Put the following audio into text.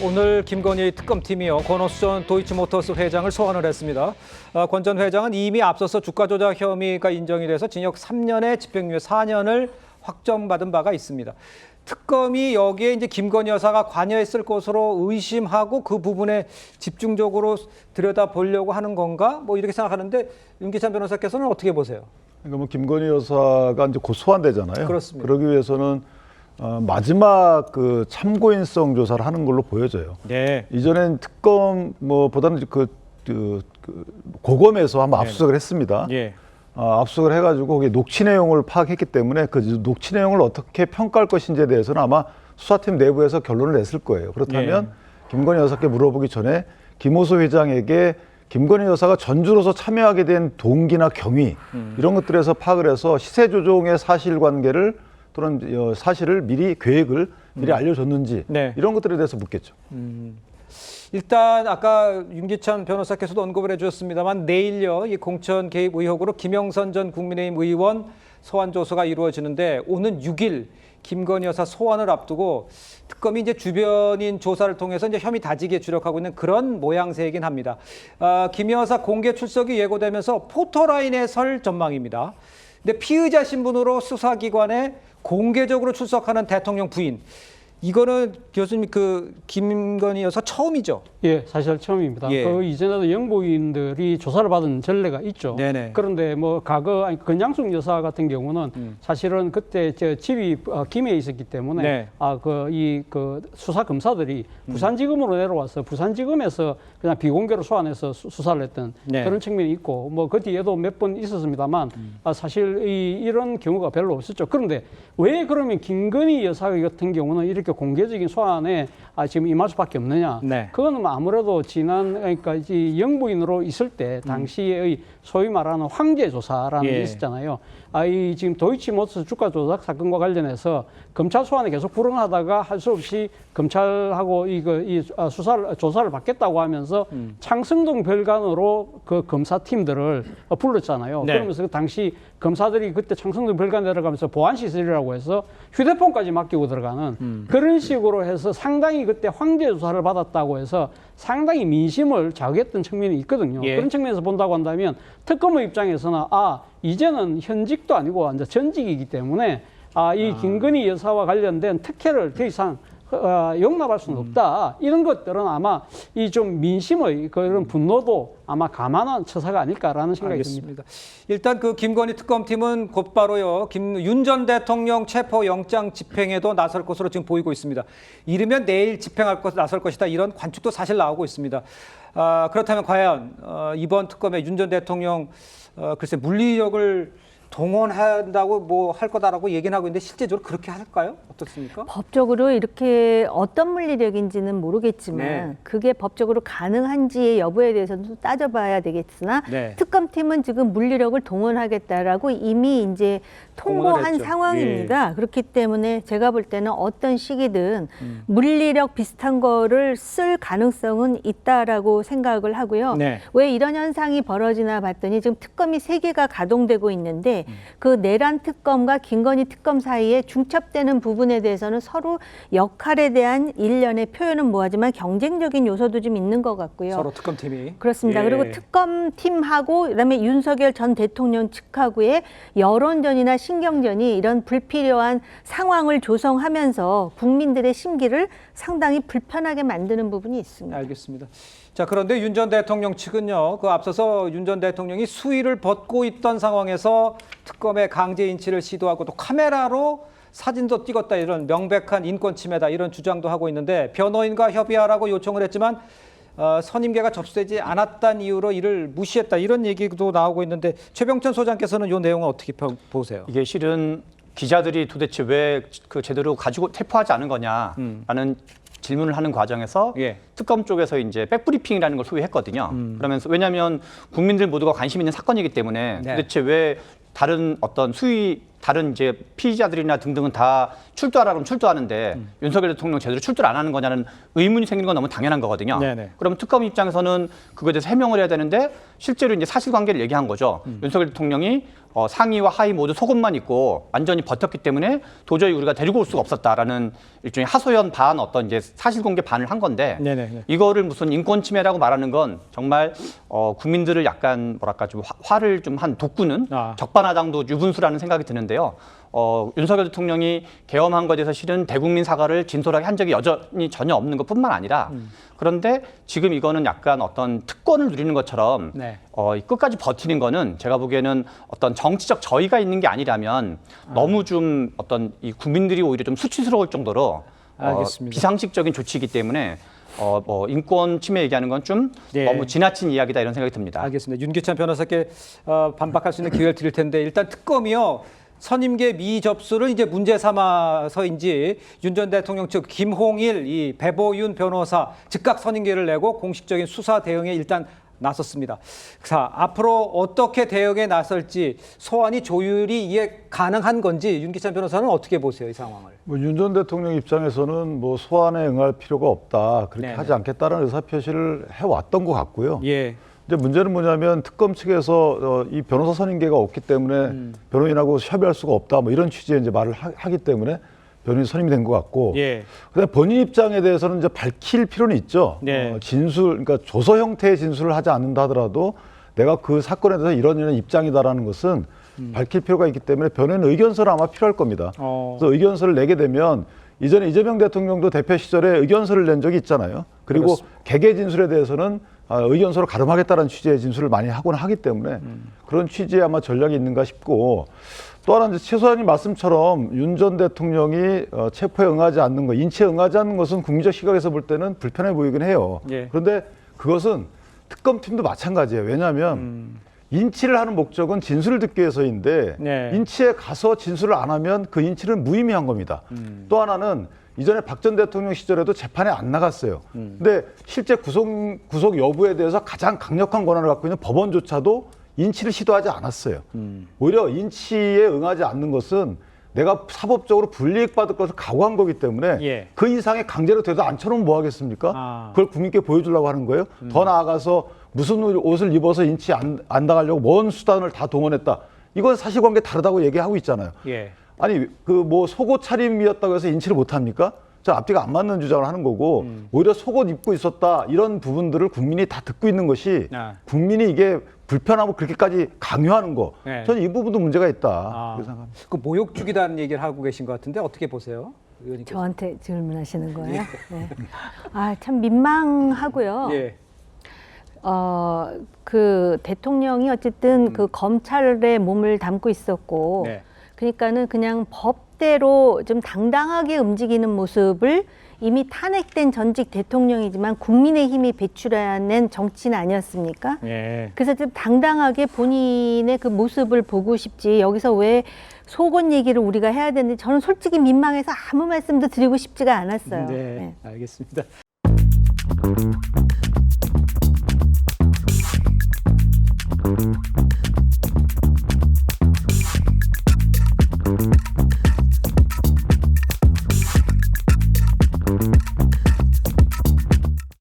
오늘 김건희 특검팀이요 권오수 전 도이치모터스 회장을 소환을 했습니다. 아, 권전 회장은 이미 앞서서 주가 조작 혐의가 인정이 돼서 징역 3년에 집행유예 4년을 확정받은 바가 있습니다. 특검이 여기에 이제 김건희 여사가 관여했을 것으로 의심하고 그 부분에 집중적으로 들여다 보려고 하는 건가? 뭐 이렇게 생각하는데 윤기찬 변호사께서는 어떻게 보세요? 그러니까 뭐 김건희 여사가 이제 곧 소환되잖아요. 그렇습니다. 그러기 위해서는 어, 마지막 그 참고인성 조사를 하는 걸로 보여져요. 네. 이전엔 특검 뭐 보다는 그, 그, 그 고검에서 한번 압수수색을 했습니다. 예. 아, 압수수색을 해가지고 거기 녹취 내용을 파악했기 때문에 그 녹취 내용을 어떻게 평가할 것인지에 대해서는 아마 수사팀 내부에서 결론을 냈을 거예요. 그렇다면 김건희 여사께 물어보기 전에 김호수 회장에게 김건희 여사가 전주로서 참여하게 된 동기나 경위 이런 것들에서 파악을 해서 시세 조종의 사실관계를 또는 어, 사실을 미리 계획을 미리 알려줬는지 네. 이런 것들에 대해서 묻겠죠. 일단 아까 윤기찬 변호사께서도 언급을 해주셨습니다만 내일요 이 공천 개입 의혹으로 김영선 전 국민의힘 의원 소환 조사가 이루어지는데 오는 6일 김건희 여사 소환을 앞두고 특검이 이제 주변인 조사를 통해서 이제 혐의 다지기에 주력하고 있는 그런 모양새이긴 합니다. 아, 김 여사 공개 출석이 예고되면서 포토라인에 설 전망입니다. 근데 피의자 신분으로 수사기관에 공개적으로 출석하는 대통령 부인 이거는 교수님 그 김건희 여사 처음이죠. 예, 사실 처음입니다. 예. 그 이전에도 영부인들이 조사를 받은 전례가 있죠. 네네. 그런데 뭐 과거 아니 건양숙 여사 같은 경우는 사실은 그때 저 집이 어, 김해에 있었기 때문에 네. 아그 이 그 수사 검사들이 부산지검으로 내려와서 부산지검에서 그냥 비공개로 소환해서 수, 수사를 했던 네. 그런 측면이 있고 뭐 그 뒤에도 몇 번 있었습니다만 아, 사실 이, 이런 경우가 별로 없었죠. 그런데 왜 그러면 김건희 여사 같은 경우는 이렇게 공개적인 소환에 아, 지금 임할 수밖에 없느냐? 네. 그거는 뭐 아무래도 지난 그러니까 이 영부인으로 있을 때 당시의 소위 말하는 황제 조사라는 예. 게 있었잖아요. 아, 이 지금 도이치모터스 주가 조작 사건과 관련해서 검찰 소환에 계속 불응하다가 할 수 없이 검찰하고 이거 이 아, 수사를 조사를 받겠다고 하면서 음. 창성동 별관으로 그 검사 팀들을 어, 불렀잖아요. 네. 그러면서 그 당시 검사들이 그때 창성동 별관 내려가면서 보안 시설이라고 해서 휴대폰까지 맡기고 들어가는 음. 그런 식으로 해서 상당히 그때 황제 조사를 받았다고 해서 상당히 민심을 자극했던 측면이 있거든요. 예. 그런 측면에서 본다고 한다면 특검의 입장에서는 아 이제는 현직도 아니고 이제 전직이기 때문에 아이 김건희 여사와 관련된 특혜를 더 이상 어, 용납할 수는 없다. 이런 것들은 아마 이 좀 민심의 그런 분노도 아마 감안한 처사가 아닐까라는 생각이 듭니다. 일단 그 김건희 특검팀은 곧바로요 김윤 전 대통령 체포 영장 집행에도 나설 것으로 지금 보이고 있습니다. 이르면 내일 집행할 것 나설 것이다 이런 관측도 사실 나오고 있습니다. 아, 그렇다면 과연 어, 이번 특검에 윤 전 대통령 어, 글쎄 물리력을 동원한다고 뭐 할 거다라고 얘기는 하고 있는데 실제적으로 그렇게 할까요? 어떻습니까? 법적으로 이렇게 어떤 물리력인지는 모르겠지만 네. 그게 법적으로 가능한지의 여부에 대해서는 또 따져봐야 되겠으나 네. 특검팀은 지금 물리력을 동원하겠다라고 이미 이제 통보한 했죠. 예. 상황입니다. 그렇기 때문에 제가 볼 때는 어떤 시기든 음. 물리력 비슷한 거를 쓸 가능성은 있다라고 생각을 하고요. 네. 왜 이런 현상이 벌어지나 봤더니 지금 특검이 세 개가 가동되고 있는데 음. 그 내란 특검과 김건희 특검 사이에 중첩되는 부분에 대해서는 서로 역할에 대한 일련의 표현은 뭐하지만 경쟁적인 요소도 좀 있는 것 같고요. 서로 특검팀이 그렇습니다. 예. 그리고 특검팀하고 그다음에 윤석열 전 대통령 측하고의 여론전이나 신경전이 이런 불필요한 상황을 조성하면서 국민들의 심기를 상당히 불편하게 만드는 부분이 있습니다. 알겠습니다. 자, 그런데 윤 전 대통령 측은요, 그 앞서서 윤 전 대통령이 수위를 벗고 있던 상황에서 특검의 강제 인치를 시도하고 또 카메라로 사진도 찍었다 이런 명백한 인권 침해다 이런 주장도 하고 있는데 변호인과 협의하라고 요청을 했지만 어, 선임계가 접수되지 않았다는 이유로 이를 무시했다 이런 얘기도 나오고 있는데 최병천 소장께서는 이 내용을 어떻게 펴- 보세요? 이게 실은 기자들이 도대체 왜 그 제대로 가지고 체포하지 않은 거냐라는 질문을 하는 과정에서 음. 예. 특검 쪽에서 이제 백브리핑이라는 걸 소위 했거든요. 그러면서 왜냐하면 국민들 모두가 관심 있는 사건이기 때문에 네. 도대체 왜 다른 어떤 수위 다른 이제 피의자들이나 등등은 다 출두하라 그러면 출두하는데 윤석열 대통령 제대로 출두를 안 하는 거냐는 의문이 생기는 건 너무 당연한 거거든요. 네네. 그럼 특검 입장에서는 그거에 대해서 해명을 해야 되는데 실제로 이제 사실관계를 얘기한 거죠. 음. 윤석열 대통령이 어, 상의와 하의 모두 속옷만 입고 완전히 버텼기 때문에 도저히 우리가 데리고 올 수가 없었다라는 일종의 하소연 반 어떤 이제 사실공개 반을 한 건데 네네. 이거를 무슨 인권 침해라고 말하는 건 정말 어, 국민들을 약간 뭐랄까 좀 화, 를 좀 한 돋구는 아. 적반하장도 유분수라는 생각이 드는데 요. 어, 윤석열 대통령이 계엄한 것에 대해서 실은 대국민 사과를 진솔하게 한 적이 여전히 전혀 없는 것뿐만 아니라 그런데 지금 이거는 약간 어떤 특권을 누리는 것처럼 네. 어, 이 끝까지 버티는 거는 제가 보기에는 어떤 정치적 저의가 있는 게 아니라면 너무 좀 어떤 이 국민들이 오히려 좀 수치스러울 정도로 어, 알겠습니다. 비상식적인 조치이기 때문에 어, 뭐 인권 침해 얘기하는 건좀 예. 너무 지나친 이야기다 이런 생각이 듭니다. 알겠습니다. 윤기찬 변호사께 어, 반박할 수 있는 기회를 드릴 텐데 일단 특검이요. 선임계 미접수를 이제 문제 삼아서인지 윤 전 대통령 측 김홍일 이 배보윤 변호사 즉각 선임계를 내고 공식적인 수사 대응에 일단 나섰습니다. 자, 앞으로 어떻게 대응에 나설지 소환이 조율이 이해 가능한 건지 윤기찬 변호사는 어떻게 보세요, 이 상황을? 뭐 윤 전 대통령 입장에서는 뭐 소환에 응할 필요가 없다 그렇게 네네. 하지 않겠다는 의사 표시를 해 왔던 것 같고요. 예. 이제 문제는 뭐냐면 특검 측에서 어, 이 변호사 선임계가 없기 때문에 음. 변호인하고 협의할 수가 없다 뭐 이런 취지의 이제 말을 하, 기 때문에 변호인 선임이 된 것 같고 예. 그다음 본인 입장에 대해서는 이제 밝힐 필요는 있죠. 네. 어, 진술 그러니까 조서 형태의 진술을 하지 않는다 하더라도 내가 그 사건에 대해서 이런 이런 입장이다라는 것은 밝힐 필요가 있기 때문에 변호인 의견서를 아마 필요할 겁니다. 어. 그래서 의견서를 내게 되면 이전에 이재명 대통령도 대표 시절에 의견서를 낸 적이 있잖아요. 그리고 그렇습니다. 개개 진술에 대해서는 아, 의견 서로 가름하겠다는 취지의 진술을 많이 하곤 하기 때문에 그런 취지에 아마 전략이 있는가 싶고 또 하나 이제 최 소장님 말씀처럼 윤 전 대통령이 어, 체포에 응하지 않는 것, 인치에 응하지 않는 것은 국민적 시각에서 볼 때는 불편해 보이긴 해요. 예. 그런데 그것은 특검팀도 마찬가지예요. 왜냐하면 인치를 하는 목적은 진술을 듣기 위해서인데 네. 인치에 가서 진술을 안 하면 그 인치는 무의미한 겁니다. 또 하나는 이전에 박 전 대통령 시절에도 재판에 안 나갔어요. 근데 실제 구속, 구속 여부에 대해서 가장 강력한 권한을 갖고 있는 법원조차도 인치를 시도하지 않았어요. 오히려 인치에 응하지 않는 것은 내가 사법적으로 불이익 받을 것을 각오한 거기 때문에 예. 그 이상의 강제로 돼도 앉혀놓으면 뭐 하겠습니까? 아. 그걸 국민께 보여주려고 하는 거예요. 더 나아가서 무슨 옷을 입어서 인치 안, 안 당하려고 먼 수단을 다 동원했다. 이건 사실관계 다르다고 얘기하고 있잖아요. 예. 아니 그 뭐 속옷 차림이었다고 해서 인치를 못 합니까? 저 앞뒤가 안 맞는 주장을 하는 거고 음. 오히려 속옷 입고 있었다 이런 부분들을 국민이 다 듣고 있는 것이 아. 국민이 이게 불편하고 그렇게까지 강요하는 거 네. 저는 이 부분도 문제가 있다 아, 그렇게 생각합니다. 그 모욕 죽이다는 얘기를 하고 계신 것 같은데 어떻게 보세요? 의원님께서? 저한테 질문하시는 거예요? 네. 아, 참 민망하고요. 예. 어, 그 대통령이 어쨌든 그 검찰의 몸을 담고 있었고, 네. 그러니까는 그냥 법대로 좀 당당하게 움직이는 모습을 이미 탄핵된 전직 대통령이지만 국민의 힘이 배출해낸 정치는 아니었습니까? 예. 그래서 좀 당당하게 본인의 그 모습을 보고 싶지 여기서 왜 속옷 얘기를 우리가 해야 되는데 저는 솔직히 민망해서 아무 말씀도 드리고 싶지가 않았어요. 네. 네. 알겠습니다.